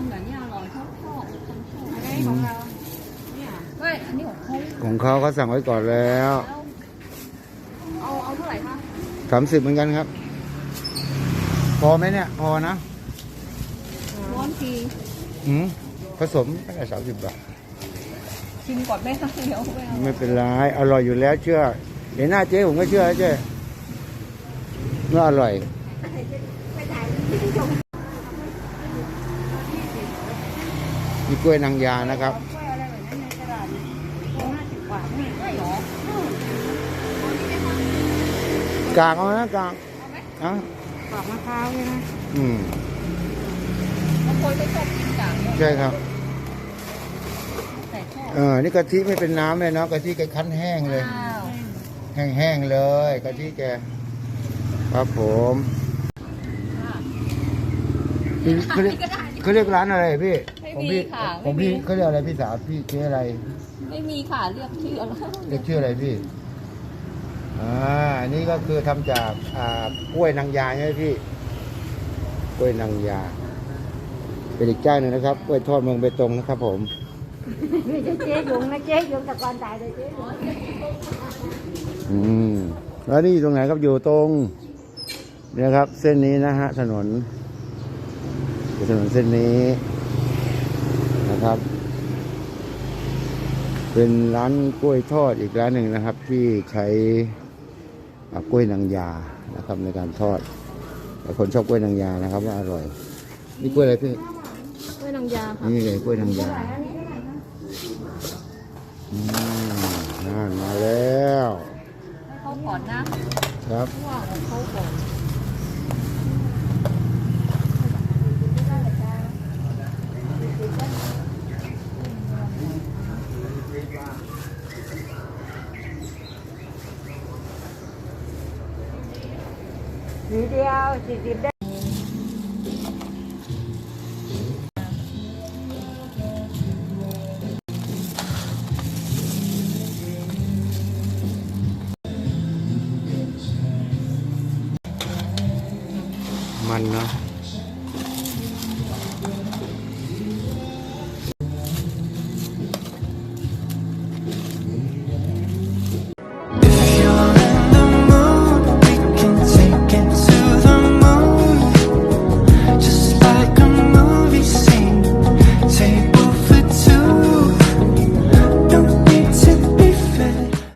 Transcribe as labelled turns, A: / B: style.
A: องแบบนี้อร่อยชอบชอบชอบชอบ
B: อันนี้ของเราเนี่ย
A: เฮ้ยอันนี้ของเขา
C: ของเขาเขาสั่งไว้ก่อนแล้ว
A: แล้วเอาเอาเท่าไหร่คะ
C: สามสิบเหมือนกันครับ พอไหมเนี่ย พอนะ
A: ร้อนที
C: อืมผสมก็ได้สามสิบบาท
A: ชิมก่อนไหมคะเดี๋ยวไม่เอา
C: ไม่เป็นไรอร่อยอยู่แล้วเชื่อเห็นหน้าเจ๊ผมก็เชื่อแล้วเจ๊ว่าอร่อย มีกล้วยนางยานะครับ
B: กล้วยอะไรแบบนั้นในตลาดเนี่ยโลห้าสิบบาทนี่
A: ไม่หรอกา
C: งเอานะกางเอะ
B: ปอกมะพร้าวเนี่ยนะ
C: อืม
A: บางคนก็ชอบกินกากเนี่ย
C: ใช่ครับ
A: แต่ชอบ
C: เออนี่กะทิไม่เป็นน้ำเลยเนาะกะทิแกคั้นแห้งเลย
A: อ้าว
C: แห้งๆเลยกะทิแกครับผม
A: ค่ะ
C: นี่เขาเรียกเขาเรียกร้านอะไรพี่
A: ไม่
C: ของ
A: มี
C: พี่
A: ค่ะ
C: ของ
A: ไม่มี
C: พี่เขาเรียกอะไรพี่สาวพี่เจ๊อะไร
A: ไม่มีค่ะเรียกชื่ออะไร
C: เรียกชื่ออะไรพี่อ่าอันนี้ก็คือทำจากอ่ากล้วยนางยาใช่ไหมพี่กล้วยนางยาเป็นอีกเจ้าหนึ่งนะครับกล้วยทอดเมืองเบตงนะครับ ผม
B: ไม่ใช่เจ๊ยงนะเจ๊ยงแต่ก่อนตายเลยเจ๊ยง
C: อืมแล้วนี่อยู่ตรงไหนครับอยู่ตรงเนี่ยครับ เส้นนี้นะฮะถนนอยู่ถนนเส้นนี้ นะครับ เป็นร้านกล้วยทอดอีกร้านหนึ่งนะครับ ที่ใช้อ่ากล้วยนางยานะครับในการทอดแต่คนชอบกล้วยนางยานะครับ ว่าอร่อย นี่กล้วยอะไรพี่
A: กล้วยนางยาค่ะ
C: นี่เลยกล้วยนางยาอืมนั่นมาแล้ว
A: ให้เขาก่อนนะครับว่าของเขาก่อน
B: สีเดียว